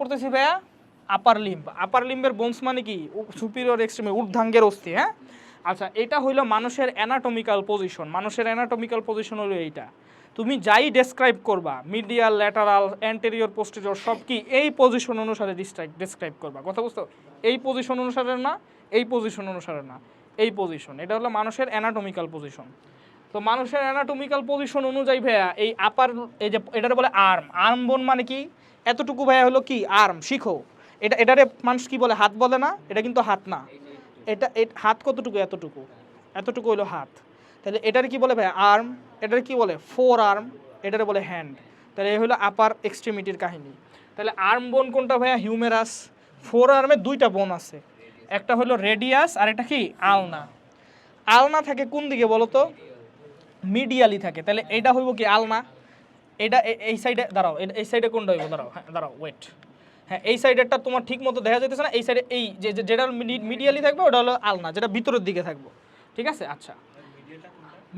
পড়তেছি ভাইয়া আপার লিম্ব আপার লিম্বের বোনস মানে কি? সুপিরিয়র এক্সট্রিমে ঊর্ধ্বাঙ্গের অস্থি হ্যাঁ? আচ্ছা এটা হইল মানুষের অ্যানাটমিক্যাল পজিশন মানুষের অ্যানাটমিক্যাল পজিশন হলো এইটা। তুমি যাই ডেসক্রাইব করবা মিডিয়াল ল্যাটারাল অ্যান্টেরিয়র পোস্টেরিয়র সব কি এই পজিশন অনুসারে ডেসক্রাইব করবা। কথা বুঝতো এই পজিশন অনুসারে না, এই পজিশন অনুসারে না। এই পজিশন এটা হলো মানুষের অ্যানাটমিক্যাল পজিশন তো মানুষের অ্যানাটমিক্যাল পজিশন অনুযায়ী ভাইয়া, এই আপার এই যে, এটারে বলে আর্ম আর্ম বোন মানে কি? এতটুকু ভাইয়া হলো কি? আর্ম শিখো। এটা এটারে মানুষ কি বলে? হাত বলে না? এটা কিন্তু হাত না। এটা হাত কতটুকু? এতটুকু। এতটুকু হলো হাত। তাহলে এটার কি বলে ভাইয়া? আর্ম এটার কি বলে? ফোর আর্ম এটারে বলে হ্যান্ড তাহলে এই হলো আপার এক্সট্রিমিটির কাহিনী। তাহলে আর্ম বোন কোনটা ভাইয়া? হিউমেরাস ফোর আর্মে দুইটা বোন আছে। একটা হলো রেডিয়াস আর এটা কি? আলনা আলনা থাকে কোন দিকে বলো তো মিডিয়ালি থাকে। তাহলে এটা হইব কি? আলনা এটা এই সাইডে দাঁড়াও এই সাইডে কোনটা হইব? দাঁড়াও হ্যাঁ দাঁড়াও ওয়েট হ্যাঁ এই সাইডেরটা তোমার ঠিক মতো দেখা যাইতেছে না, এই সাইডে এই যে- যেটা মিডিয়ালি থাকবে, ওটা হলো আলনা, যেটা ভিতরের দিকে থাকব। ঠিক আছে? আচ্ছা।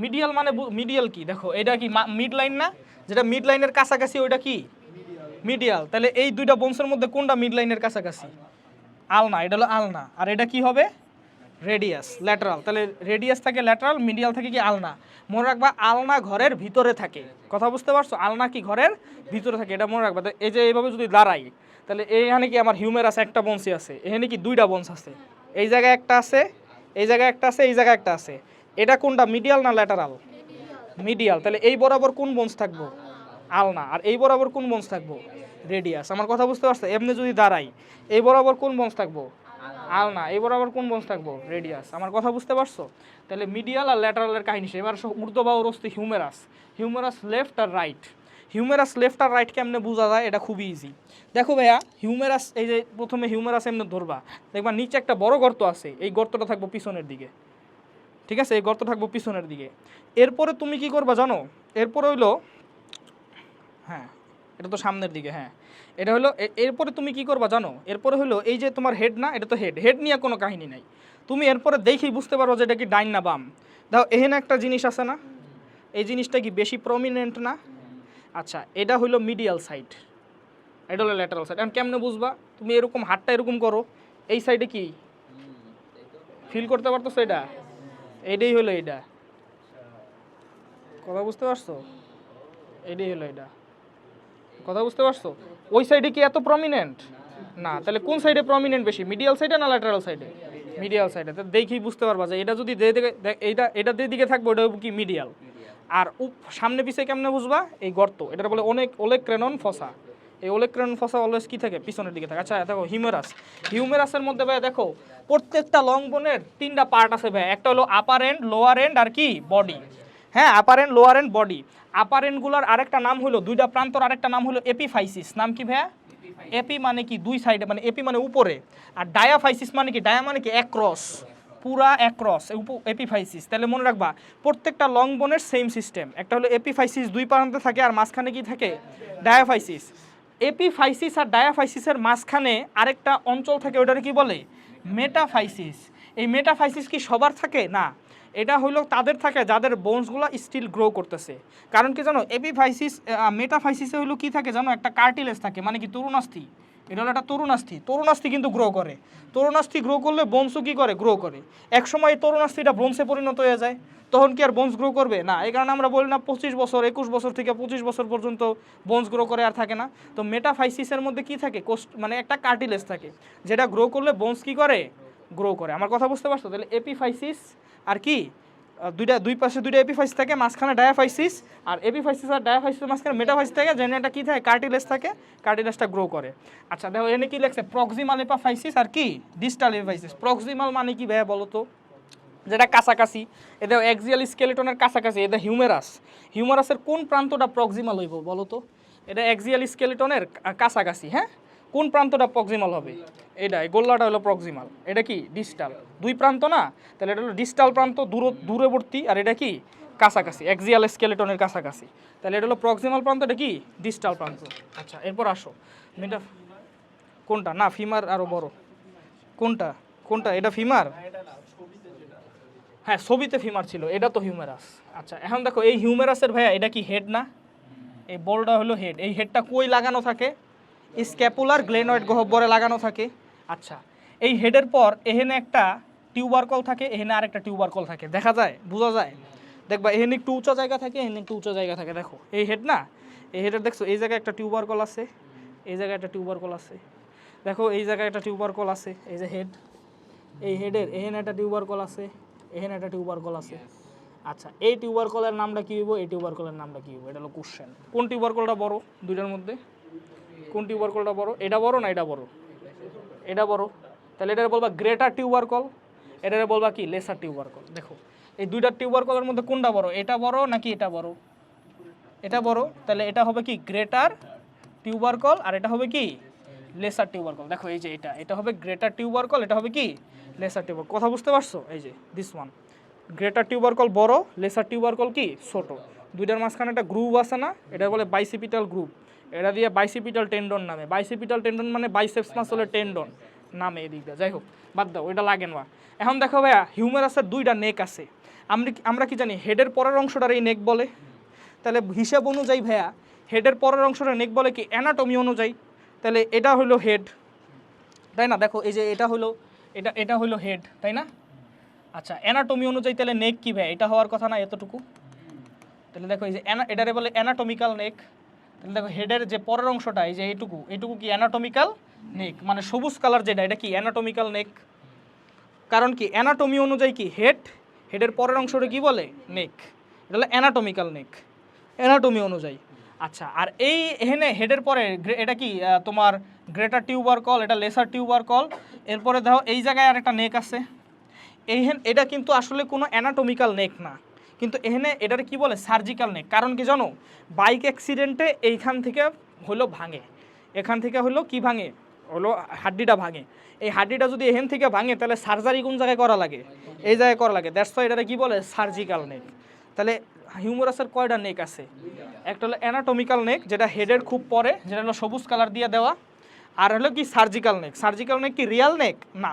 মিডিয়াল মানে মিডিয়াল কি? দেখো, এটা কি মিড লাইন না? যেটা মিড লাইনের কাছাকাছি, ওইটা কি? মিডিয়াল তাহলে এই দুইটা বংশের মধ্যে কোনটা মিড লাইনের কাছাকাছি? আলনা, এটা হলো আলনা। আর এটা কি হবে? Radius, lateral. তাহলে রেডিয়াস থাকে ল্যাটারাল, মিডিয়াল থাকে কি আলনা। মনে রাখবা আলনা ঘরের ভিতরে থাকে। কথা বুঝতে পারছ? আলনা কি ঘরের ভিতরে থাকে, এটা মনে রাখবা। এই যে এইভাবে যদি দাঁড়াই, তাহলে এইখানে কি আমার হিউমেরাস একটা বংশী আছে। এখানে কি দুইটা বংশ আছে? এই জায়গায় একটা আছে, এই জায়গায় একটা আছে, এই জায়গায় একটা আছে। এটা কোনটা, মিডিয়াল না ল্যাটারাল? মিডিয়াল। তাহলে এই বরাবর কোন বংশ থাকব? আলনা। আর এই বরাবর কোন বংশ থাকব? রেডিয়াস। আমার কথা বুঝতে পারছ? এমনি যদি দাঁড়াই, এই বরাবর কোন বংশ থাকব? আলনা, এবার আবার কোন বংশ থাকব? রেডিয়াস আমার কথা বুঝতে পারছ? তাহলে মিডিয়াল আর ল্যাটারালের কাহিনী সে। এবার ঊর্ধ্ববাহুর অস্তি হিউমেরাস হিউমেরাস লেফট আর রাইট হিউমেরাস লেফট আর রাইট কেমনে বোঝা যায়? এটা খুবই ইজি দেখো ভাইয়া হিউমেরাস এই যে প্রথমে হিউমেরাস এমনি ধরবা। দেখবা নিচে একটা বড় গর্ত আছে। এই গর্তটা থাকব পিছনের দিকে। ঠিক আছে? এই গর্ত থাকব পিছনের দিকে। এরপরে তুমি কি করবা জানো? এরপরে হইল হ্যাঁ এটা তো সামনের দিকে হ্যাঁ। এটা হলো এরপরে তুমি কি করবা জানো? এরপরে হলো, এই যে তোমার হেড না, এটা তো হেড হেড নিয়ে কোনো কাহিনী নাই। তুমি এরপরে দেখেই বুঝতে পারো যে এটা কি ডাইন না বাম। দাও, এখানে একটা জিনিস আছে না? এই জিনিসটা কি বেশি প্রমিনেন্ট না? আচ্ছা এটা হলো মিডিয়াল সাইড এটা হলো ল্যাটারাল সাইড এখন কেমনে বুঝবা? তুমি এরকম হাতটা এরকম করো। এই সাইডে কি? ফিল করতে পারতো এটা? এটাই হলো এটা। কথা বুঝতে পারছ? এটাই হলো এটা। কথা বুঝতে পারছ? ওই সাইডে কি এত প্রমিনেন্ট না, তাহলে কোন সাইডে প্রমিনেন্ট বেশি? মিডিয়াল সাইডে না ল্যাটারাল সাইডে মিডিয়াল সাইডে তো দেখেই বুঝতে পারবা যে এটা যদি যে দিকে এইটা, এটা দিকে থাকবে, ওটা কি মিডিয়াল আর উপ, সামনে পিছে কেমনে বুঝবা? এই গর্ত। এটা বলে অনেক ওলেক ক্রেনন ফসা এই ওলেক ক্রেনন ফসা অলওয়েজ কি থাকে? পিছনের দিকে থাকে। আচ্ছা দেখো হিউমেরাস হিউমেরাসের মধ্যে ভাই দেখো, প্রত্যেকটা লং বোনের তিনটা পার্ট আছে ভাই একটা হলো আপার এন্ড লোয়ার এন্ড আর কি? বডি হ্যাঁ upper end lower end body upper এন্ডগুলোর আরেকটা নাম হলো দুইটা প্রান্তর আরেকটা নাম হলো এপিফাইসিস। নাম কি ভাইয়া? এপি মানে কি? দুই সাইডে মানে এপি মানে উপরে। আর ডায়াফাইসিস মানে কি? ডায়া মানে কি? একক্রস পুরা একক্রস এপিফাইসিস। তাহলে মনে রাখবা প্রত্যেকটা লং বোনের সেম সিস্টেম। একটা হলো এপিফাইসিস দুই প্রান্তে থাকে আর মাঝখানে কি থাকে? ডায়াফাইসিস। এপিফাইসিস আর ডায়াফাইসিসের মাঝখানে আরেকটা অঞ্চল থাকে ওটার কি বলে? মেটাফাইসিস। এই মেটাফাইসিস কি সবার থাকে? না। এটা হলো তাদের থাকে যাদের বোনসগুলো স্টিল গ্রো করতেছে। কারণ কি জানো এপিফাইসিস মেটাফাইসিসে হলো কি থাকে জানো, একটা কার্টিলেজ থাকে মানে কি তরুণাস্থি। এটা হলো একটা তরুণাস্থি। তরুণাস্থি কিন্তু গ্রো করে। তরুণাস্থি গ্রো করলে বোনসও কী করে? গ্রো করে। এক সময় এই তরুণাস্থিটা ব্রোঞ্জে পরিণত হয়ে যায়। তখন কি আর বোনস গ্রো করবে? না, এই কারণে আমরা বলি না পঁচিশ বছর, একুশ বছর থেকে পঁচিশ বছর পর্যন্ত বোনস গ্রো করে আর থাকে না। তো মেটাফাইসিসের মধ্যে কি থাকে? কোস্ট মানে একটা কার্টিলেজ থাকে। যেটা গ্রো করলে বোনস কি করে? গ্রো করে। আমার কথা বুঝতে পারছ? তাহলে এপিফাইসিস আর কি? দুইটা দুই পাশে দুইটা এপিফাইসিস থাকে, মাঝখানে ডায়াফাইসিস আর এপিফাইসিস আর ডায়াফাইসিস মাঝখানে মেটাফাইসিস থাকে, যেন এটা কি থাকে? কার্টিলেস থাকে কার্টিলেসটা গ্রো করে। আচ্ছা দেখো, এনে কি লেখছে? প্রক্সিমাল এপাফাইসিস আর কি? ডিস্টাল এপিফাইসিস প্রক্সিমাল মানে কি ভাইয়া বলো তো? যেটা কাছাকাছি। এটা এক্সিয়াল স্কেলেটনের কাছাকাছি এটা হিউমেরাস হিউমেরাসের কোন প্রান্তটা প্রক্সিমাল হইব বলো তো? এটা এক্সিয়াল স্কেলেটনের কাছাকাছি হ্যাঁ? কোন প্রান্তটা প্রক্সিমাল হবে? এটা এই গোল্লাটা হলো প্রক্সিমাল এটা কি? ডিস্টাল দুই প্রান্ত না? তাহলে এটা হলো ডিস্টাল প্রান্ত, দূর, দূরবর্তী, আর এটা কি? কাছাকাছি এক্সিয়াল স্কেলেটনের কাছাকাছি। তাহলে এটা হলো প্রক্সিমাল প্রান্ত, এটা কি? ডিস্টাল প্রান্ত। আচ্ছা এরপর আসো। মেটা কোনটা? না ফিমার আরও বড়। কোনটা? কোনটা? এটা ফিমার হ্যাঁ ছবিতে ফিমার ছিল, এটা তো হিউমেরাস আচ্ছা এখন দেখো, এই হিউমেরাসের ভাইয়া, এটা কি হেড না? এই বলটা হলো হেড এই হেডটা কই লাগানো থাকে? স্ক্যাপুলার গ্লেনয়েড গহ্বরে লাগানো থাকে। আচ্ছা এই হেডের পর এখানে একটা টিউবারকল থাকে এখানে আরেকটা টিউবারকল থাকে। দেখা যায়, বোঝা যায়। দেখবা এখানে একটু উঁচা জায়গা থাকে এখানে একটু উঁচা জায়গা থাকে। দেখো, এই হেড না, এই হেডের দেখছ, এই জায়গায় একটা টিউবারকল আছে, এই জায়গায় একটা টিউবারকল আছে। দেখো, এই জায়গায় একটা টিউবারকল আছে, এই যে হেড, এই হেডের এখানে একটা টিউবারকল আছে এখানে একটা টিউবারকল আছে। আচ্ছা এই টিউবারকলের নামটা কি হইব? এই টিউবারকলের নামটা কি হইব? এটা হলো কোশ্চেন কোন টিউবারকলটা বড়? দুইটার মধ্যে। কোন টিউবারকলটা বড়? এটা বড় না এটা বড়? এটা বড়। তাহলে এটা বলবা গ্রেটার টিউবারকল এটা বলবা কি লেসার টিউবারকল দেখো, এই দুইটা টিউবারকলের মধ্যে কোনটা বড়? এটা বড় নাকি এটা বড়? এটা বড়, তাহলে এটা হবে কি গ্রেটার টিউবারকল আর এটা হবে কি লেসার টিউবারকল দেখো, এই যে এটা এটা হবে গ্রেটার টিউবারকল এটা হবে কি লেসার টিউবার কথা বুঝতে পারছ? এই যে দিস ওয়ান গ্রেটার টিউবারকল বড় লেসার টিউবারকল কি? ছোট। দুইটার মাঝখানে একটা গ্রুপ আছে না, এটা বলে বাইসিপিটাল গ্রুপ এটা দিয়ে বাইসিপিটাল টেন্ডন নামে। বাইসিপিটাল টেন্ডন মানে বাইসেপস মাসলের টেন্ডন নামে এদিকটা যাই হোক, বাদ দাও, ওইটা লাগে না। এখন দেখো ভাইয়া হিউমেরাসের দুইটা নেক আছে। আমরা কি- আমরা কি জানি হেডের পরের অংশটার এই নেক বলে? তাহলে হিসাব অনুযায়ী ভাইয়া হেডের পরের অংশটা নেক বলে কি অ্যানাটমি অনুযায়ী? তাহলে এটা হলো হেড তাই না? দেখো, এই যে এটা হলো এটা এটা হলো হেড তাই না? আচ্ছা অ্যানাটমি অনুযায়ী তাহলে নেক কি ভাই এটা হওয়ার কথা না এতটুকু। তাহলে দেখো, এই যে এটারে বলে অ্যানাটমিক্যাল নেক দেখো হেডের যে পরের অংশটা, এই যে এইটুকু এইটুকু কি অ্যানাটমিক্যাল নেক মানে সবুজ কালার যেটা, এটা কি অ্যানাটমিক্যাল নেক কারণ কি অ্যানাটমি অনুযায়ী কি হেড হেডের পরের অংশটা কি বলে? নেক এটা হলো অ্যানাটমিক্যাল নেক অ্যানাটমি অনুযায়ী। আচ্ছা আর এই এখানে হেডের পরে এটা কি তোমার গ্রেটার টিউবার কল এটা লেসার টিউবার কল এরপরে দেখো, এই জায়গায় আর একটা নেক আছে। এইহেন এটা কিন্তু আসলে কোনো অ্যানাটমিক্যাল নেক না। কিন্তু এখানে এটার কি বলে? সার্জিক্যাল নেক কারণ কি জানো? বাইক অ্যাক্সিডেন্টে এইখান থেকে হলো ভাঙে। এখান থেকে হলো কি ভাঙে? হলো হাড্ডিটা ভাঙে। এই হাড্ডিটা যদি এখান থেকে ভাঙে, তাহলে সার্জারি কোন জায়গায় করা লাগে? এই জায়গায় করা লাগে। দ্যাটস ওয়াই এটারে কি বলে? সার্জিক্যাল নেক তাহলে হিউমারাসের কয়টা নেক আছে? একটা হলো অ্যানাটমিক্যাল নেক যেটা হেডের খুব পরে, যেটা হলো সবুজ কালার দিয়ে দেওয়া। আর হলো কি সার্জিক্যাল নেক সার্জিক্যাল নেক কি রিয়াল নেক না।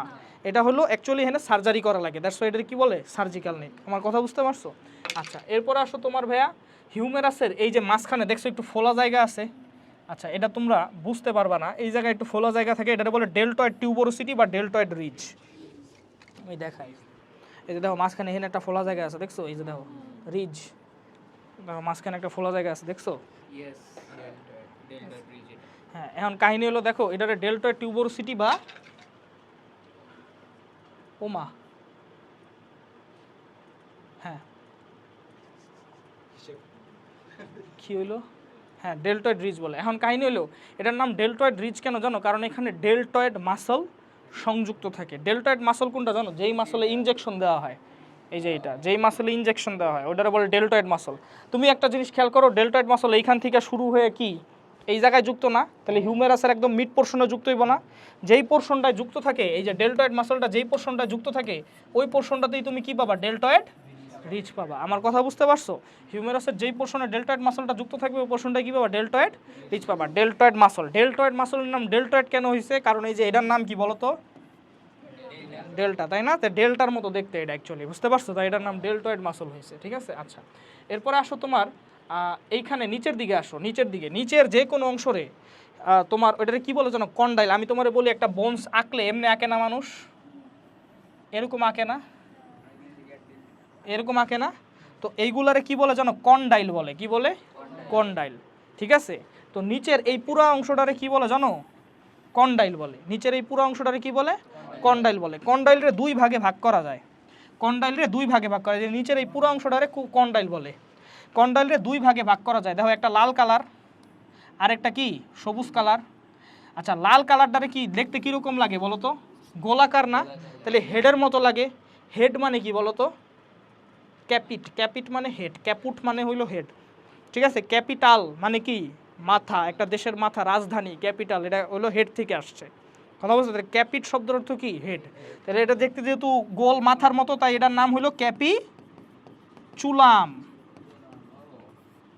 এটা হলো অ্যাকচুয়ালি এখানে সার্জারি করা লাগে। দ্যাটস এটা কি বলে? সার্জিক্যাল নেক আমার কথা বুঝতে পারছ? আচ্ছা এরপর আসো তোমার ভাইয়া। হিউমেরাসের এই যে মাঝখানে দেখছ একটু ফোলা জায়গা আছে? আচ্ছা এটা তোমরা বুঝতে পারবা না। এই জায়গায় একটু ফোলা জায়গা থাকে এটা বলে ডেল্টয়েড টিউবোরোসিটি বা ডেল্টয়েড রিচ আমি দেখাই। এই যে দেখো মাঝখানে এখানে একটা ফোলা জায়গা আছে দেখছ? এই যে দেখো রিজ দেখো মাঝখানে একটা ফোলা জায়গা আছে দেখছ. হ্যাঁ এখন কাহিনী হলো দেখো এটারে ডেল্টয়েড টিউবোরোসিটি বা ওমা। হ্যাঁ। কি হইল? হ্যাঁ ডেল্টয়েড রিজ বলে। এখন কাহিনী হলো এটার নাম ডেল্টয়েড রিজ কেন জানো? কারণ এখানে ডেল্টয়েড মাসল সংযুক্ত থাকে। ডেল্টয়েড মাসল কোনটা জানো? যেই মাসলে ইনজেকশন দেওয়া হয়। এই যে এটা, যেই মাসলে ইনজেকশন দেওয়া হয়, ওটারে বলে ডেল্টয়েড মাসল তুমি একটা জিনিস খেয়াল করো ডেল্টয়েড মাসল এইখান থেকে শুরু হয়ে কি? এই জায়গায় যুক্ত না, তাহলে হিউমেরাসের একদম মিড পোর্শনে যুক্ত হইব না। যেই পোর্শনটায় যুক্ত থাকে, এই যে ডেল্টয়েড মাসলটা যেই পোর্শনটায় যুক্ত থাকে, ওই পোর্শনটাতেই তুমি কি পাবা? ডেল্টয়েড রিচ পাবা। আমার কথা বুঝতে পারছ? হিউমেরাসের যেই পোর্শনে ডেল্টয়েড মাসলটা যুক্ত থাকবে, ওই পোর্শনটায় কী পাবা? ডেল্টয়েড রিচ পাবা। ডেল্টয়েড মাসল ডেল্টয়েড মাসলের নাম ডেল্টয়েড কেন হয়েছে কারণ এই যে এটার নাম কি বলতো? ডেল্টা তাই না? তো ডেল্টার মতো দেখতে এটা অ্যাকচুয়ালি বুঝতে পারছ? তাই এটার নাম ডেল্টয়েড মাসল হয়েছে ঠিক আছে? আচ্ছা। এরপরে আসো তোমার এইখানে নিচের দিকে আসো, নিচের দিকে, নিচের যে কোনো অংশরে তোমার ওটারে কি বলে জানো কন্ডাইল, আমি তোমারে বলি একটা বোনস আঁকলে এমনি আঁকে না মানুষ? এরকম আঁকে না? এরকম আঁকে না? তো এইগুলারে কি বলে জানো কন্ডাইল বলে, কি বলে? কন্ডাইল, ঠিক আছে? তো নিচের এই পুরো অংশটারে কি বলে জানো? কন্ডাইল বলে, নিচের এই পুরো অংশটারে কি বলে? কন্ডাইল বলে, কন্ডাইলরে দুই ভাগে ভাগ করা যায়, কন্ডাইলরে দুই ভাগে ভাগ করা যায়, নিচের এই পুরো অংশটারে কন্ডাইল বলে। কন্ডাইলরে দুই ভাগে ভাগ করা যায়। দেখো, একটা লাল কালার আর একটা কি? সবুজ কালার। আচ্ছা লাল কালারটারে কি, দেখতে কীরকম লাগে বলো তো? গোলাকার না? তাহলে হেডের মতো লাগে। হেড মানে কি বলো তো? ক্যাপিট। ক্যাপিট মানে হেড। ক্যাপুট মানে হইল হেড। ঠিক আছে? ক্যাপিটাল মানে কি? মাথা। একটা দেশের মাথা, রাজধানী, ক্যাপিটাল। এটা হলো হেড থেকে আসছে। কথা বলছে তাহলে ক্যাপিট শব্দের অর্থ কি? হেড। তাহলে এটা দেখতে যেহেতু গোল মাথার মতো, তাই এটার নাম হলো ক্যাপি চুলাম।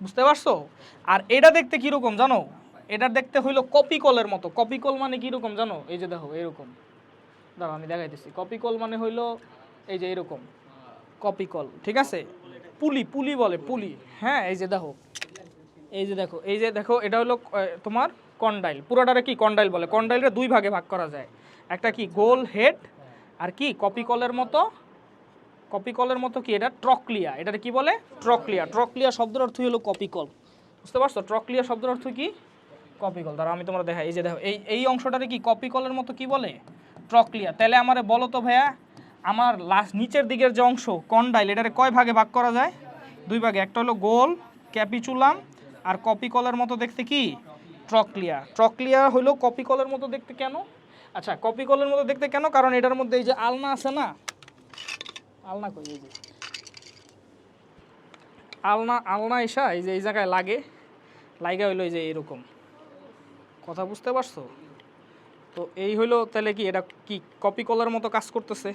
বুঝতে পারছ? আর এটা দেখতে কীরকম জানো? এটা দেখতে হইল কপিকলের মতো। কপিকল মানে কীরকম জানো? এই যে দেখো, এরকম। দাঁড়াও, আমি দেখাইতেছি। কপিকল মানে হইল এই যে এরকম। কপিকল ঠিক আছে? পুলি পুলি বলে, পুলি। হ্যাঁ এই যে দেখো। এই যে দেখো, এই যে দেখো, এটা হলো তোমার কন্ডাইল পুরোটারে কি কন্ডাইল বলে? কন্ডাইলরে দুই ভাগে ভাগ করা যায়। একটা কি গোল হেড, আর কি কপি কলের মতো কপি কলের মতো কি এটা? ট্রকলিয়া এটারে কি বলে? ট্রকলিয়া ট্রকলিয়া শব্দের অর্থই হলো কপি কল বুঝতে পারছ? ট্রকলিয়া শব্দের অর্থ কি? কপি কল দাঁড়া আমি তোমরা দেখা এই যে দেখো, এই এই অংশটারে কি কপি কলের মতো কি বলে? ট্রকলিয়া তাহলে আমারে বলো তো ভাইয়া, আমার লাস্ট নিচের দিকের যে অংশ কন্ডাইল এটারে কয় ভাগে ভাগ করা যায়? দুই ভাগে। একটা হলো গোল ক্যাপিচুলাম আর কপি কলের মতো দেখতে কি? ট্রকলিয়া ট্রকলিয়া হলো কপি কলের মতো দেখতে কেন? আচ্ছা কপি কলের মতো দেখতে কেন? কারণ এটার মধ্যে এই যে আলনা আছে না আলনা কই এই যে। আলনা আলনা এসা এই যে এই জায়গায় লাগে লাইগা হইল এই যে এরকম। কথা বুঝতে পারছ? তো এই হইল তাহলে কি এটা কি কপি কলার মতো কাজ করতেছে?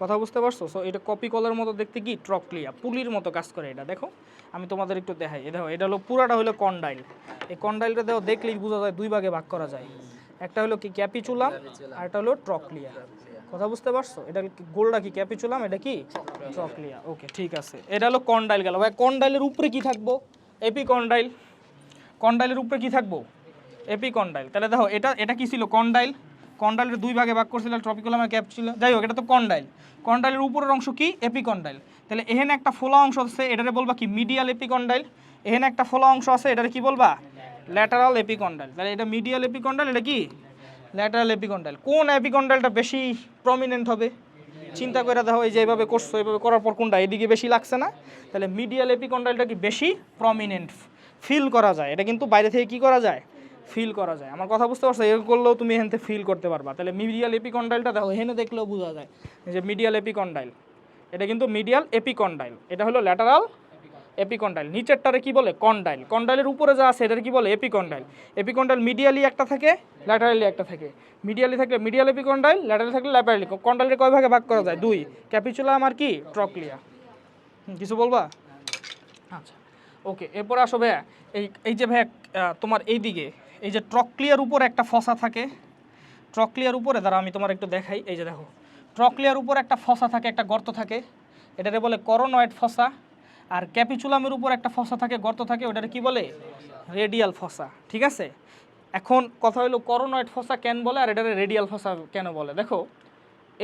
কথা বুঝতে পারছ? সো এটা কপি কলার মতো দেখতে কি ট্রকলিয়া পুলির মতো কাজ করে এটা দেখো। আমি তোমাদের একটু দেখাই এ দেখো এটা হলো পুরাটা হলো কন্ডাইল এই কন্ডাইলটা দেখো দেখলেই বোঝা যায় দুই ভাগে ভাগ করা যায়। একটা হলো কি ক্যাপিচুলাম আর একটা হলো ট্রকলিয়া কথা বুঝতে পারছ? এটা গোলটা কি? ক্যাপিচুলাম? এটা কি? ট্রকলিয়া ওকে ঠিক আছে। এটা হলো কন্ডাইল গেল। ভাই কন্ডাইলের উপরে কি থাকব? এপি কন্ডাইল কন্ডাইলের উপরে কি থাকব? এপি কন্ডাইল তাহলে দেখো, এটা এটা কি ছিল? কন্ডাইল কন্ডাইলের দুই ভাগে ভাগ করছিল ট্রপিকুলাম ক্যাপ ছিল। যাই হোক, এটা তো কন্ডাইল কন্ডাইলের উপরের অংশ কি? এপি কন্ডাইল তাহলে এখানে একটা ফোলা অংশ আছে, এটারে বলবা কি? মিডিয়াল এপি কন্ডাইল এখানে একটা ফোলা অংশ আছে, এটারে কি বলবা? ল্যাটারাল এপি কন্ডাইল তাহলে এটা মিডিয়াল এপি কন্ডাইল এটা কি? ল্যাটারাল এপি কন্ডাইল কোন এপি কন্ডাইলটা বেশি প্রমিনেন্ট হবে? চিন্তা করে দেখো, এই যে এইভাবে করছ, এইভাবে করার পর কোনটা এদিকে বেশি লাগছে না? তাহলে মিডিয়াল এপিকন্ডালটা কি বেশি প্রমিনেন্ট ফিল করা যায়? এটা কিন্তু বাইরে থেকে কি করা যায়? ফিল করা যায়। আমার কথা বুঝতে পারছ? এর করলেও তুমি এখান থেকে ফিল করতে পারবা। তাহলে মিডিয়াল এপিকন্ডাইলটা দেখো, এখানে দেখলেও বোঝা যায়। যে মিডিয়াল এপিকন্ডাইল এটা কিন্তু মিডিয়াল এপিকন্ডাইল এটা হলো ল্যাটারাল এপিকন্ডাইল। নিচেরটারে কি বলে? কন্ডাইল। কন্ডাইলের উপরে যা আছে, এটার কি বলে? এপিকন্ডাইল। এপিকন্ডাইল মিডিয়ালি একটা থাকে, ল্যাটারালি একটা থাকে। মিডিয়ালি থাকলে মিডিয়াল এপিকন্ডাইল, ল্যাটারালি থাকলে ল্যাটারালি কন্ডাইলের কয় ভাগে ভাগ করা যায়? দুই। ক্যাপিচুলাম আর কি? ট্রকলিয়া। কিছু বলবা? আচ্ছা। ওকে, এরপর আসো ভাইয়া। এই এই যে ভাইয়া তোমার এই দিকে এই যে ট্রকলিয়ার উপর একটা ফসা থাকে, ট্রকলিয়ার উপরে দাঁড়া আমি তোমার একটু দেখাই। এই যে দেখো, ট্রকলিয়ার উপর একটা ফসা থাকে, একটা গর্ত থাকে। এটারে বলে করোনয়েড ফসা। আর ক্যাপিচুলামের উপর একটা ফসা থাকে, গর্ত থাকে, ওটারে কি বলে? রেডিয়াল ফসা, ঠিক আছে? এখন কথা হলো করোনয়েড ফসা কেন বলে আর এটারে রেডিয়াল ফসা কেন বলে? দেখো,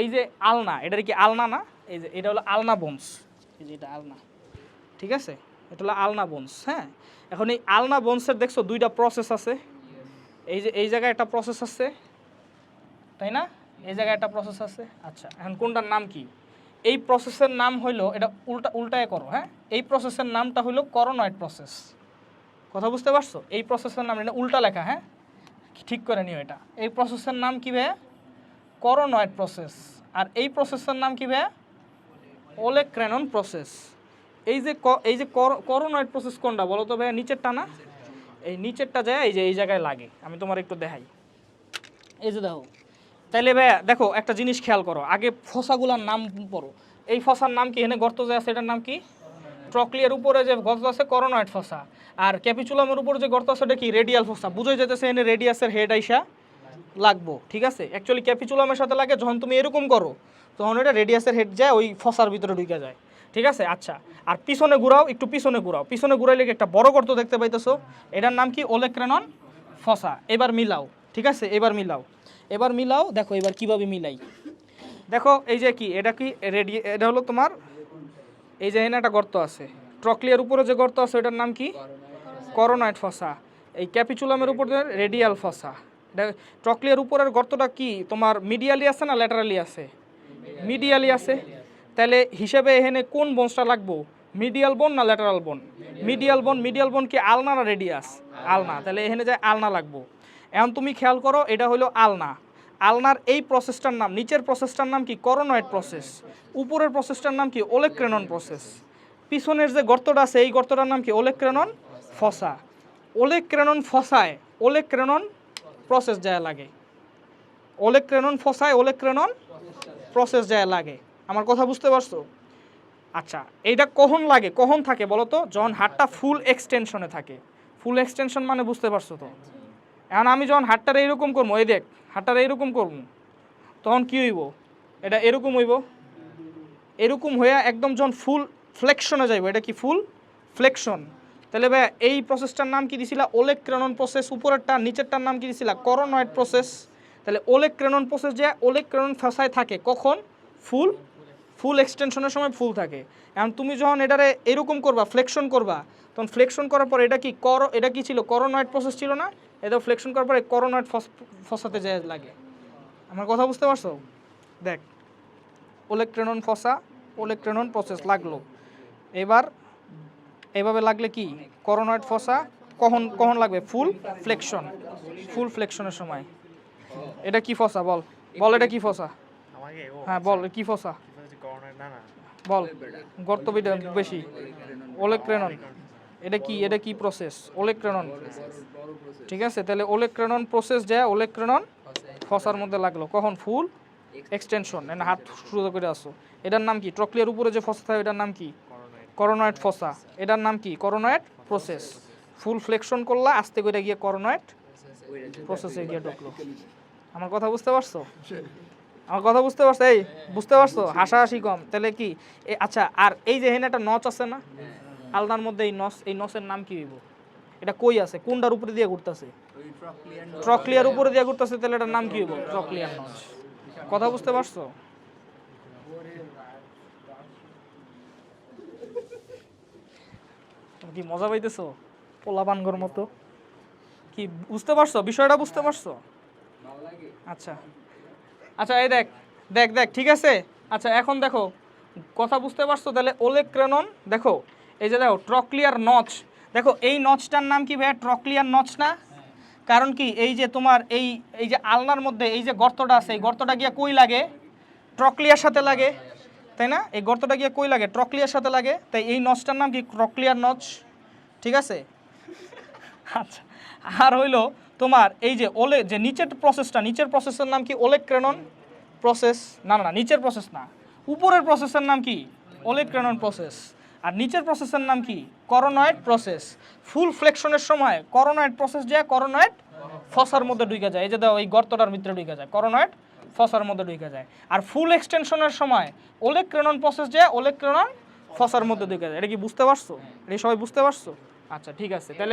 এই যে আলনা, এটার কি আলনা না? এই যে, এটা হলো আলনা বোনস, এই যে এটা আলনা, ঠিক আছে? এটা হলো আলনা বোনস হ্যাঁ? এখন এই আলনা বোনসের দেখছ দুইটা প্রসেস আছে। এই যে, এই জায়গায় একটা প্রসেস আছে, তাই না? এই জায়গায় একটা প্রসেস আছে। আচ্ছা এখন কোনটার নাম কি? এই প্রসেসের নাম হইল, এটা উল্টা, উল্টায় করো হ্যাঁ? এই প্রসেসের নামটা হইল করোনয়েড প্রসেস কথা বুঝতে পারছ? এই প্রসেসের নাম, এটা উল্টা লেখা হ্যাঁ? ঠিক করে নিও এটা। এই প্রসেসের নাম কি ভাইয়া? করোনয়েড প্রসেস আর এই প্রসেসের নাম কী কি ভাইয়া? ওলেক্রেনন প্রসেস এই যে এই যে করোনয়েড প্রসেস কোনটা, বলো তো ভাইয়া, নিচেরটা না? এই নিচেরটা যায় এই যে, এই জায়গায় লাগে। আমি তোমার একটু দেখাই। এই যে দেখো তাইলে ভাইয়া, দেখো, একটা জিনিস খেয়াল করো। আগে ফসাগুলার নাম পড়ো। এই ফসার নাম কি? এখানে গর্ত যে আছে, এটার নাম কি? ট্রকলিয়ার উপরে যে গর্ত আছে করোনয়েড ফসা। আর ক্যাপিচুলামের উপরে যে গর্ত আছে, ওটা কি? Radial fossa. বুঝে যেতেছে এনে রেডিয়াসের হেড আইসা লাগবো, ঠিক আছে? অ্যাকচুয়ালি ক্যাপিচুলামের সাথে লাগে, যখন তুমি এরকম করো, তখন এটা রেডিয়াসের হেড যায়, ওই ফসার ভিতরে ঢুকে যায়। ঠিক আছে? আচ্ছা। আর পিছনে ঘুরাও, একটু পিছনে ঘুরাও। পিছনে ঘুরাইলে একটা বড় গর্ত দেখতে পাইতেছো? এটার নাম কি? ওলেক্রেনন ফসা। এবার মিলাও, ঠিক আছে? এবার মিলাও। এবার মিলাও, দেখো এবার কীভাবে মিলাই। দেখো, এই যে কি, এটা কি রেডি, এটা হলো তোমার, এই যে এখানে একটা গর্ত আছে। ট্রকলিয়ার উপরে যে গর্ত আছে, ওটার নাম কি? Coronoid fossa. এই ক্যাপিচুলামের উপর রেডিয়াল ফসা। ট্রকলিয়ার উপরের গর্তটা কি? তোমার মিডিয়ালি আছে না ল্যাটারালি আছে? মিডিয়ালি আছে। তাহলে হিসেবে এখানে কোন বোনসটা লাগবো? মিডিয়াল বোন না ল্যাটারাল বোন? মিডিয়াল বোন মিডিয়াল বোন কি আলনা না রেডিয়াস আলনা। তাহলে এখানে যায় আলনা লাগবো। এখন তুমি খেয়াল করো, এটা হলো আলনা। আলনার এই প্রসেসটার নাম, নিচের প্রসেসটার নাম কি? করোনয়েড প্রসেস উপরের প্রসেসটার নাম কি? ওলেক্রেনন প্রসেস পিছনের যে গর্তটা আছে, এই গর্তটার নাম কি? ওলেক্রেনন ফসা ওলেক্রেনন ফসায় ওলেক্রেনন প্রসেস যায় লাগে। ওলেক্রেনন ফসায় ওলেক্রেনন প্রসেস যায় লাগে। আমার কথা বুঝতে পারছ? আচ্ছা এইটা কখন লাগে? কখন থাকে বলো তো? যখন হাতটা ফুল এক্সটেনশনে থাকে। ফুল এক্সটেনশন মানে বুঝতে পারছ তো? এখন আমি যখন হাতটার এইরকম করব এই দেখ হাতটার এইরকম করব তখন কি হইব? এটা এরকম হইব? এরকম হয়ে একদম যখন ফুল ফ্লেকশনে যাইব, এটা কি ফুল ফ্লেকশন তাহলে ভাই এই প্রসেসটার নাম কি দিছিলা? ওলেক ক্রেনন প্রসেস উপরেরটা, নিচেরটার নাম কি দিছিলা? করোনয়েড প্রসেস তাহলে ওলেক ক্রেনন প্রসেস যে ওলেক ক্রেনন ফসায় থাকে, কখন? ফুল ফুল এক্সটেনশনের সময় ফুল থাকে। এখন তুমি যখন এটারে এরকম করবা ফ্লেকশন করবা, তখন ফ্লেকশন করার পর এটা কি কর এটা কি ছিল? করোনয়েড প্রসেস ছিল না? এটা ফ্লেকশন করার পরে করোনয়েড ফসাতে যায় লাগে। আমার কথা বুঝতে পারছ? দেখ ওলেকট্রেনন ফসা ওলেকট্রেনন প্রসেস লাগল। এবার এভাবে লাগলে কি? করোনয়েড ফসা কখন কখন লাগবে? ফুল ফ্লেকশন ফুল ফ্লেকশনের সময়। এটা কি ফসা? বল। বল এটা কি ফসা? হ্যাঁ বল কি ফসা? করোনার বল গর্তবিটা বেশি। ওলেকট্রেনন এটা কি এটা কি প্রসেস ওলেক্রেনন ঠিক আছে? তাহলে ওলেক্রেনন প্রসেস যে ওলেক্রেনন ফসার মধ্যে লাগল। কখন? ফুল এক্সটেনশন এনে হাত শুরু করে আসো এটার নাম কি? ট্রকলিয়ার উপরে যে ফসা থাকে, এটার নাম কি? করোনায় করোনয়েড ফসা। এটার নাম কি? করোনয়েড প্রসেস ফুল ফ্লেকশন করলা, আস্তে করে গিয়ে করোনয়েড প্রসেসে গিয়ে ঢুকলো। আমার কথা বুঝতে পারছ? আমার কথা বুঝতে পারছ? এই, বুঝতে পারছ? হাসাহাসি কম। তাহলে কি? আচ্ছা আর এই যে হেন একটা নচ আছে না? আলনার মধ্যে এই নস এই নসের নাম কি হইব? এটা কই আছে? কোনটার উপরে দিয়ে ঘুরতেছে? ট্রকলিয়ার উপরে দিয়ে ঘুরতেছে, তাহলে এটার নাম কি হইব? Trochlear notch. কথা বুঝতে পারছ? কি মজা পাইতেছো? পোলা পানগর মতো। কি, বুঝতে পারছ? বিষয়টা বুঝতে পারছ? আচ্ছা। আচ্ছা এই দেখ দেখ দেখ, ঠিক আছে? আচ্ছা এখন দেখো, কথা বুঝতে পারছ? তাহলে ওলেক ওলেক্রেনন দেখো এই যে দেখো ট্রকলিয়ার নচ দেখো, এই নচটার নাম কি ভাইয়া? ট্রকলিয়ার নচ না? কারণ কি, এই যে তোমার এই এই যে আলনার মধ্যে এই যে গর্তটা আছে, এই গর্তটা গিয়ে কই লাগে? ট্রকলিয়ার সাথে লাগে, তাই না? এই গর্তটা গিয়ে কই লাগে? ট্রকলিয়ার সাথে লাগে। তাই এই নচটার নাম কি? ট্রকলিয়ার নচ ঠিক আছে? আচ্ছা আর হইল তোমার এই যে ওলে, যে নিচের প্রসেসটা নিচের প্রসেসের নাম কি? ওলেক্রেনন প্রসেস না না না, নিচের প্রসেস না। উপরের প্রসেসের নাম কি? ওলেক্রেনন প্রসেস আর নিচের প্রসেসের নাম কি? করোনয়েড প্রসেস ফুল ফ্লেকশনের সময় করোনয়েড প্রসেস যায় করোনয়েড ফসার মধ্যে ঢুকে যায়। এই যে দাও এই গর্তটার ভিতরে ঢুকে যায়। করোনয়েড ফসার মধ্যে ঢুকে যায়। আর ফুল এক্সটেনশনের সময় ওলেক ক্রেনন প্রসেস যায় ওলেক্রেনন ফসার মধ্যে ঢুকে যায়। এটা কি বুঝতে পারছ? এটা সবাই বুঝতে পারছ? আচ্ছা ঠিক আছে। তাহলে